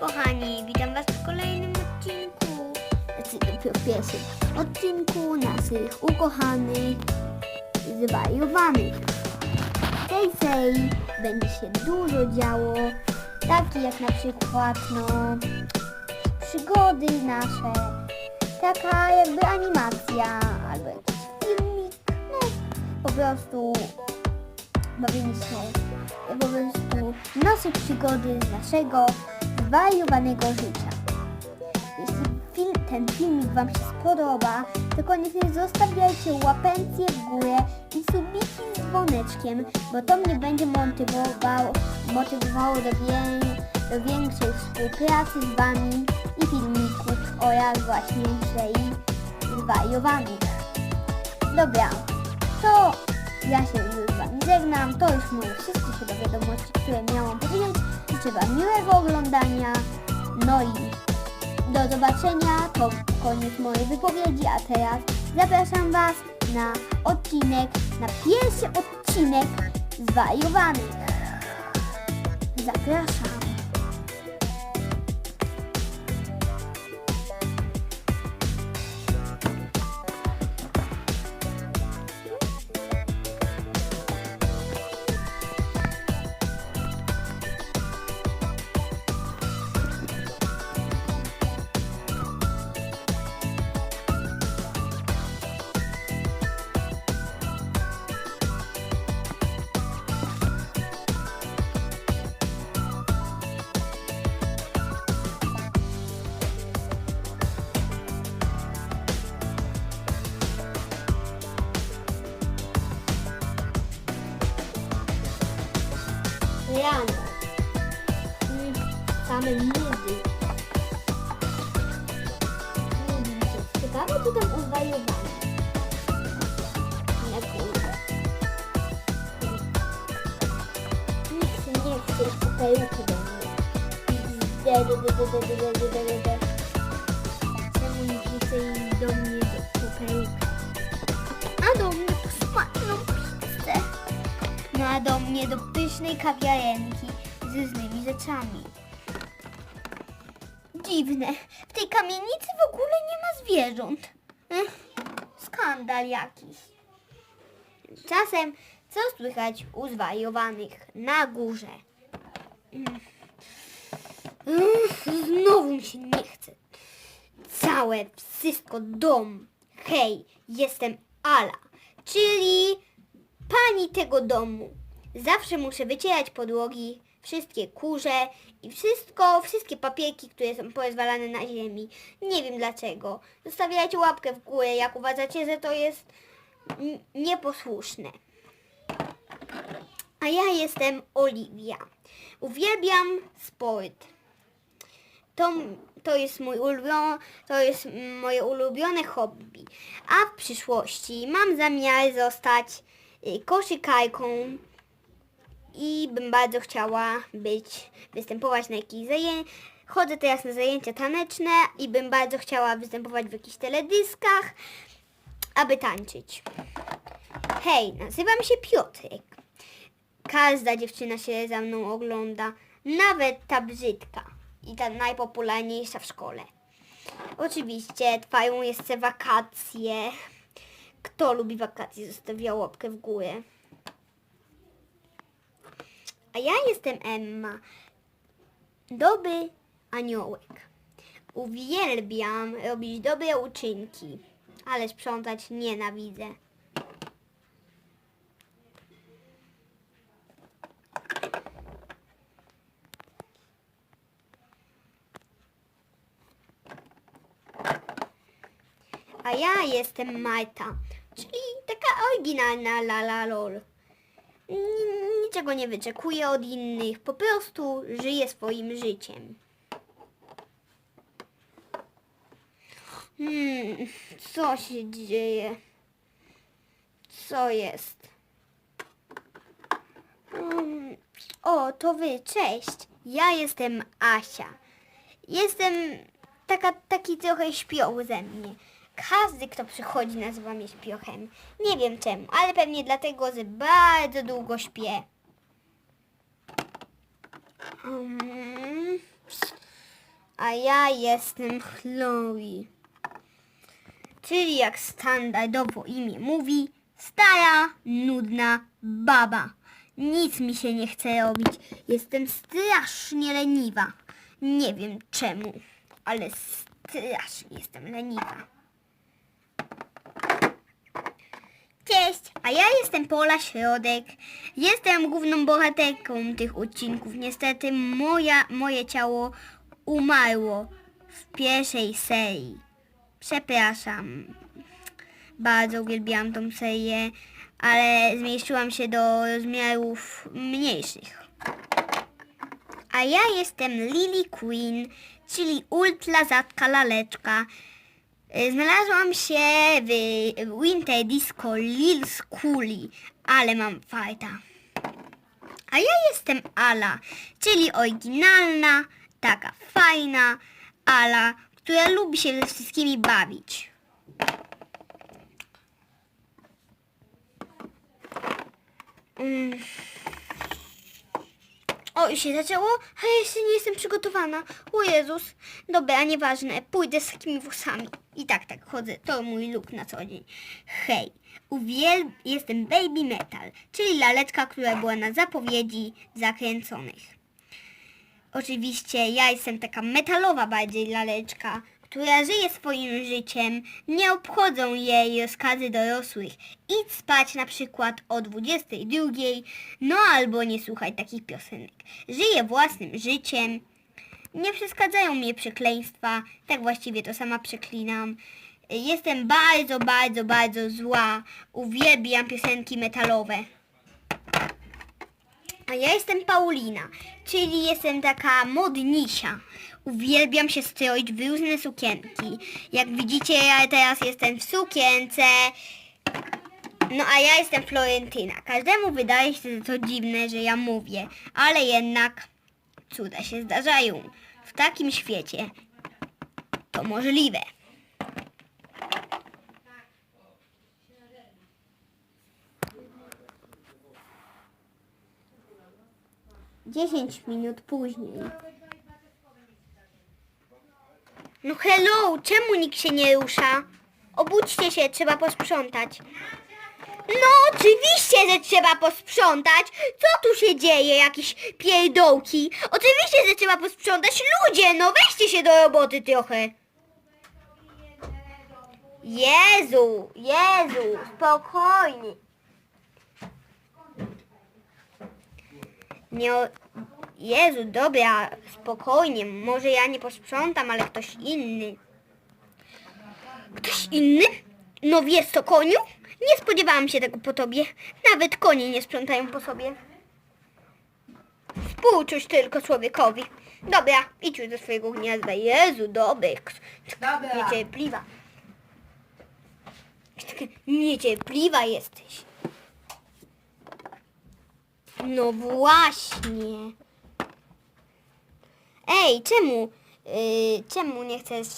kochani, witam was w kolejnym odcinku. Znaczy w pierwszym odcinku naszych ukochanych, zwariowanych. Tej serii będzie się dużo działo, takie jak na przykład, no, przygody nasze, taka jakby animacja, albo jakiś filmik, no, po prostu bawimy się po prostu nasze przygody z naszego zwariowanego życia. Jeśli film, ten filmik Wam się spodoba, to koniecznie zostawiajcie łapencję w górę i subiki z dzwoneczkiem, bo to mnie będzie motywowało, motywowało do, wię, do większej współpracy z Wami i filmików oraz właśnie serii zwariowanych. Dobra, to ja się już z Wami żegnam. To już moje wszystkie chyba wiadomości, które miałam powiedzieć. Życzę Wam miłego oglądania. No i do zobaczenia. To koniec mojej wypowiedzi, a teraz zapraszam Was na odcinek, na pierwszy odcinek zwariowanych. Zapraszam. Ciekawe, co tam odwaliłam. Na górę. Nikt nie chce już pepełki do mnie. Czemu nie chce iść do mnie do pepełki? A do mnie pizzę. No a do mnie do pysznej kawiarenki ze złymi rzeczami. Dziwne, w tej kamienicy w ogóle nie ma zwierząt. Ech, skandal jakiś. Czasem co słychać u na górze? Ech, Znowu mi się nie chce. Całe, wszystko, dom. Hej, jestem Ala, czyli pani tego domu. Zawsze muszę wycierać podłogi, wszystkie kurze i wszystko, wszystkie papierki, które są porozwalane na ziemi. Nie wiem dlaczego. Zostawiajcie łapkę w górę, jak uważacie, że to jest nieposłuszne. A ja jestem Oliwia. Uwielbiam sport. To, to jest mój ulubiony, to jest moje ulubione hobby. A w przyszłości mam zamiar zostać y, koszykarką i bym bardzo chciała być, występować na jakichś zajęciach. Chodzę teraz na zajęcia taneczne i bym bardzo chciała występować w jakichś teledyskach, aby tańczyć. Hej, nazywam się Piotrek. Każda dziewczyna się za mną ogląda, nawet ta brzydka i ta najpopularniejsza w szkole. Oczywiście trwają jeszcze wakacje. Kto lubi wakacje, zostawia łapkę w górę. A ja jestem Emma. Dobry aniołek. Uwielbiam robić dobre uczynki, ale sprzątać nienawidzę. A ja jestem Marta, czyli taka oryginalna lala lol. Niczego nie wyczekuję od innych, po prostu żyję swoim życiem. Hmm, co się dzieje? Co jest? Hmm, o, to wy, cześć. Ja jestem Asia. Jestem taka, taki trochę śpioł ze mnie. Każdy, kto przychodzi, nazywa mnie śpiochem. Nie wiem czemu, ale pewnie dlatego, że bardzo długo śpię. A ja jestem Chloe. Czyli jak standardowo imię mówi, stara, nudna baba. Nic mi się nie chce robić. Jestem strasznie leniwa. Nie wiem czemu, ale strasznie jestem leniwa. Cześć, a ja jestem Pola Środek. Jestem główną bohaterką tych odcinków. Niestety moja, moje ciało umarło w pierwszej serii. Przepraszam. Bardzo uwielbiałam tą serię, ale zmieściłam się do rozmiarów mniejszych. A ja jestem Lily Queen, czyli ultra rzadka laleczka. Y, Znalazłam się w Winter Disco Lil Schoolie, ale mam farta. A ja jestem Ala, czyli oryginalna, taka fajna Ala, która lubi się ze wszystkimi bawić. Mm. O, już się zaczęło? A ja jeszcze nie jestem przygotowana. O Jezus. Dobra, nieważne. Pójdę z takimi włosami. I tak, tak chodzę. To mój look na co dzień. Hej, uwiel... jestem Baby Metal, czyli laleczka, która była na zapowiedzi zakręconych. Oczywiście ja jestem taka metalowa bardziej laleczka, która żyje swoim życiem, nie obchodzą jej rozkazy dorosłych. Idź spać na przykład o 22, no albo nie słuchaj takich piosenek. Żyję własnym życiem, nie przeszkadzają mnie przekleństwa, tak właściwie to sama przeklinam. Jestem bardzo, bardzo, bardzo zła, uwielbiam piosenki metalowe. A ja jestem Paulina, czyli jestem taka modnisia. Uwielbiam się stroić w różne sukienki. Jak widzicie, ja teraz jestem w sukience. No a ja jestem Florentyna. Każdemu wydaje się to dziwne, że ja mówię, ale jednak cuda się zdarzają. W takim świecie to możliwe. Dziesięć minut później. No hello, czemu nikt się nie rusza? Obudźcie się, trzeba posprzątać. No oczywiście, że trzeba posprzątać. Co tu się dzieje? Jakieś pierdołki? Oczywiście, że trzeba posprzątać. Ludzie, no weźcie się do roboty trochę. Jezu, Jezu, spokojnie. Nie, o- Jezu, dobra, spokojnie. Może ja nie posprzątam, ale ktoś inny. Ktoś inny? No wiesz co, koniu? Nie spodziewałam się tego po tobie. Nawet konie nie sprzątają po sobie. Współczuć tylko człowiekowi. Dobra, idź już do swojego gniazda. Jezu, dobek. Dobra. Niecierpliwa. Niecierpliwa jesteś. No właśnie. Ej, czemu? Yy, czemu nie chcesz?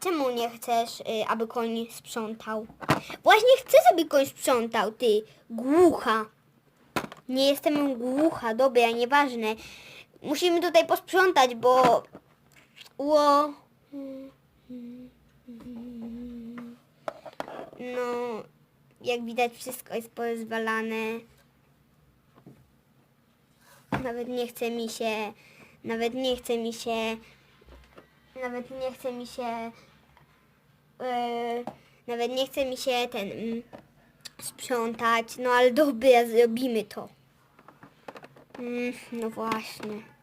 Czemu nie chcesz, yy, aby koń sprzątał? Właśnie chcę, aby koń sprzątał, ty głucha. Nie jestem głucha, dobra, nieważne. Musimy tutaj posprzątać, bo... Ło... No, jak widać wszystko jest porozwalane. Nawet nie chce mi się, nawet nie chce mi się, nawet nie chce mi się, yy, nawet nie chce mi się ten mm, sprzątać, no ale dobra, zrobimy to. Mm, no właśnie.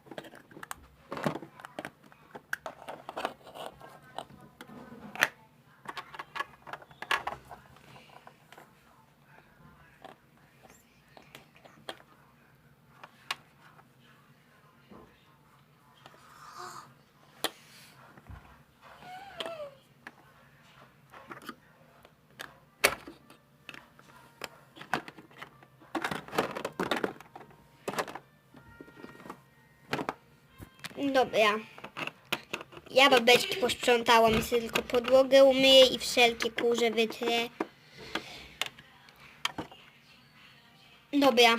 Dobra. Ja babeczki posprzątałam, jeszcze tylko podłogę umyję i wszelkie kurze wytrę. Dobra.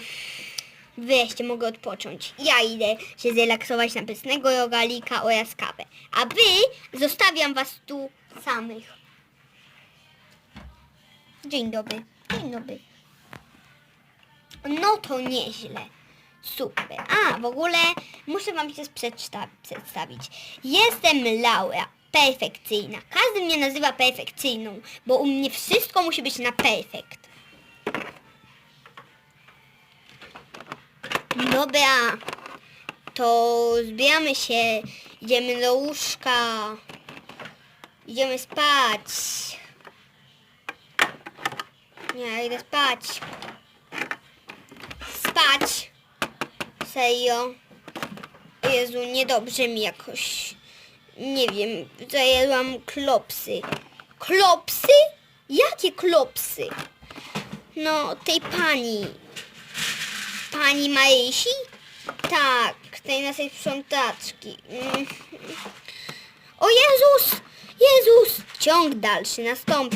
Wreszcie mogę odpocząć. Ja idę się zrelaksować na pysznego rogalika oraz kawę. A wy zostawiam was tu samych. Dzień dobry. Dzień dobry. No to nieźle. Super. A, w ogóle muszę wam się przedsta- przedstawić. Jestem Laura. Perfekcyjna. Każdy mnie nazywa perfekcyjną, bo u mnie wszystko musi być na perfekt. Dobra. To zbieramy się. Idziemy do łóżka. Idziemy spać. Nie, idę spać. Spać. Serio. Jezu, niedobrze mi jakoś. Nie wiem, zajadłam klopsy. Klopsy? Jakie klopsy? No, tej pani. Pani Marysi? Tak, tej naszej sprzątaczki. Mm. O Jezus! Jezus! Ciąg dalszy nastąpi.